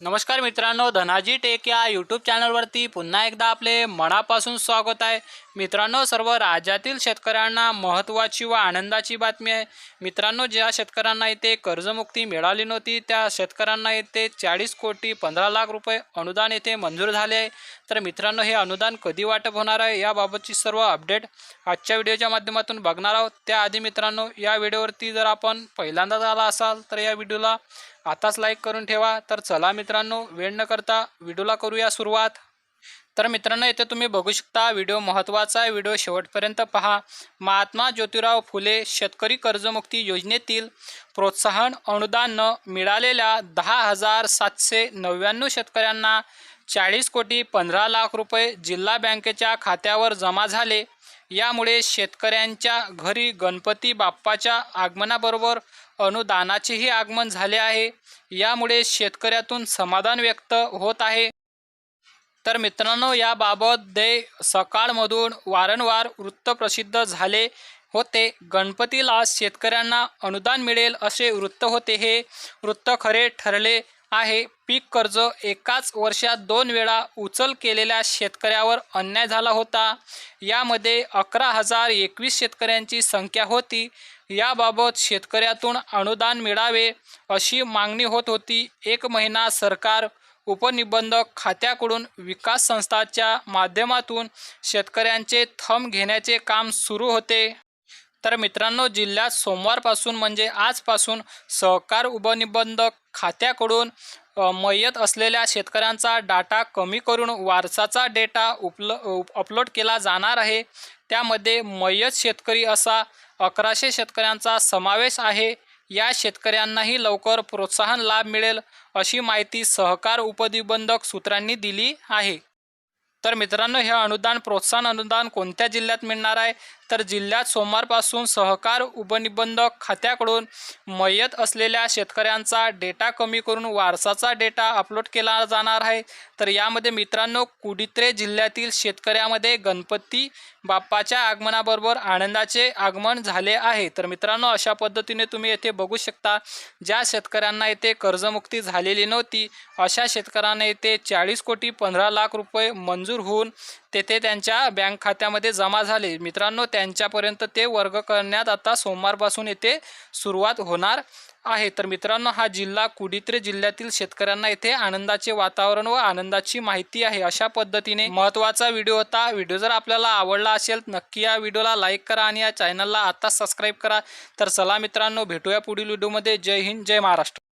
नमस्कार मित्रांनो धनाजी टेक या यूट्यूब चॅनलवरती पुन्हा एकदा आपले मनापासून स्वागत आहे. मित्रांनो सर्व राज्यातील शेतकऱ्यांना महत्त्वाची व आनंदाची बातमी आहे. मित्रांनो ज्या शेतकऱ्यांना इथे कर्जमुक्ती मिळाली नव्हती त्या शेतकऱ्यांना इथे चाळीस कोटी पंधरा लाख रुपये अनुदान येथे मंजूर झाले आहे. तर मित्रांनो हे अनुदान कधी वाटप होणार आहे याबाबतची सर्व अपडेट आजच्या व्हिडिओच्या माध्यमातून बघणार आहोत. त्याआधी मित्रांनो या व्हिडिओवरती जर आपण पहिल्यांदाच आला असाल तर या व्हिडिओला आताच लाईक करून ठेवा. तर चला मित्र मित्रांनो वेळ न करता व्हिडिओला करूया सुरुवात. तर मित्रांनो येथे तुम्ही बघू शकता व्हिडिओ महत्त्वाचा आहे. व्हिडिओ शेवटपर्यंत पहा. महात्मा ज्योतिराव फुले शेतकरी कर्जमुक्ती योजनेतील प्रोत्साहन अनुदान न मिळालेल्या दहा हजार सातशे नव्याण्णव शेतकऱ्यांना चाळीस कोटी पंधरा लाख रुपये जिल्हा बँकेच्या खात्यावर जमा झाले. यामुळे शेतकऱ्यांच्या घरी गणपती बाप्पाच्या आगमनाबरोबर अनुदानाचेही आगमन झाले आहे. यामुळे शेतकऱ्यातून समाधान व्यक्त होत आहे. तर मित्रांनो याबाबत दे सकाळमधून वारंवार वृत्त प्रसिद्ध झाले होते. गणपतीला शेतकऱ्यांना अनुदान मिळेल असे वृत्त होते हे वृत्त खरे ठरले आहे. पीक कर्ज एकाच वर्षात दोन वेळा उचल केलेल्या शेतकऱ्यावर अन्याय झाला होता. यामध्ये अकरा हजार एकवीस शेतकऱ्यांची संख्या होती. याबाबत शेतकऱ्यातून अनुदान मिळावे अशी मागणी होत होती. एक महिना सरकार उपनिबंधक खात्याकडून विकास संस्थाच्या माध्यमातून शेतकऱ्यांचे थंब घेण्याचे काम सुरू होते. तर मित्रांनो जिल्ह्यात सोमवारपासून म्हणजे आजपासून सहकार उपनिबंधक खात्याकडून अ, मयत असलेल्या शेतकऱ्यांचा डाटा कमी करून वारसाचा डेटा उपल अपलोड केला जाणार आहे. त्यामध्ये मयत शेतकरी असा अकराशे शेतकऱ्यांचा समावेश आहे. या शेतकऱ्यांनाही लवकर प्रोत्साहन लाभ मिळेल अशी माहिती सहकार उपनिबंधक सूत्रांनी दिली आहे. तर मित्रांनो हे अनुदान प्रोत्साहन अनुदान कोणत्या जिल्ह्यात मिळणार आहे? तर जिल्ह्यात सोमवारपासून सहकार उपनिबंधक खात्याकडून मयत असलेल्या शेतकऱ्यांचा डेटा कमी करून वारसाचा डेटा अपलोड केला जाणार आहे. तर यामध्ये मित्रांनो कुडित्रे जिल्ह्यातील शेतकऱ्यामध्ये गणपती बाप्पाच्या आगमनाबरोबर आनंदाचे आगमन झाले आहे. तर मित्रांनो अशा पद्धतीने तुम्ही येथे बघू शकता ज्या शेतकऱ्यांना येथे कर्जमुक्ती झालेली नव्हती अशा शेतकऱ्यांना येथे चाळीस कोटी पंधरा लाख रुपये मंजूर होऊन तेथे त्यांच्या बँक खात्यामध्ये जमा झाले. मित्रांनो त्यांच्यापर्यंत ते वर्ग करण्यात आता सोमवारपासून येथे सुरुवात होणार आहे. तर मित्रांनो हा जिल्हा कुडित्रे जिल्ह्यातील शेतकऱ्यांना येथे आनंदाचे वातावरण व आनंदाची माहिती आहे. अशा पद्धतीने महत्त्वाचा व्हिडिओ होता. व्हिडिओ जर आपल्याला आवडला असेल नक्की या व्हिडिओला लाईक करा आणि या चॅनलला आत्ताच सबस्क्राईब करा. तर चला मित्रांनो भेटूया पुढील व्हिडिओमध्ये. जय हिंद जय महाराष्ट्र.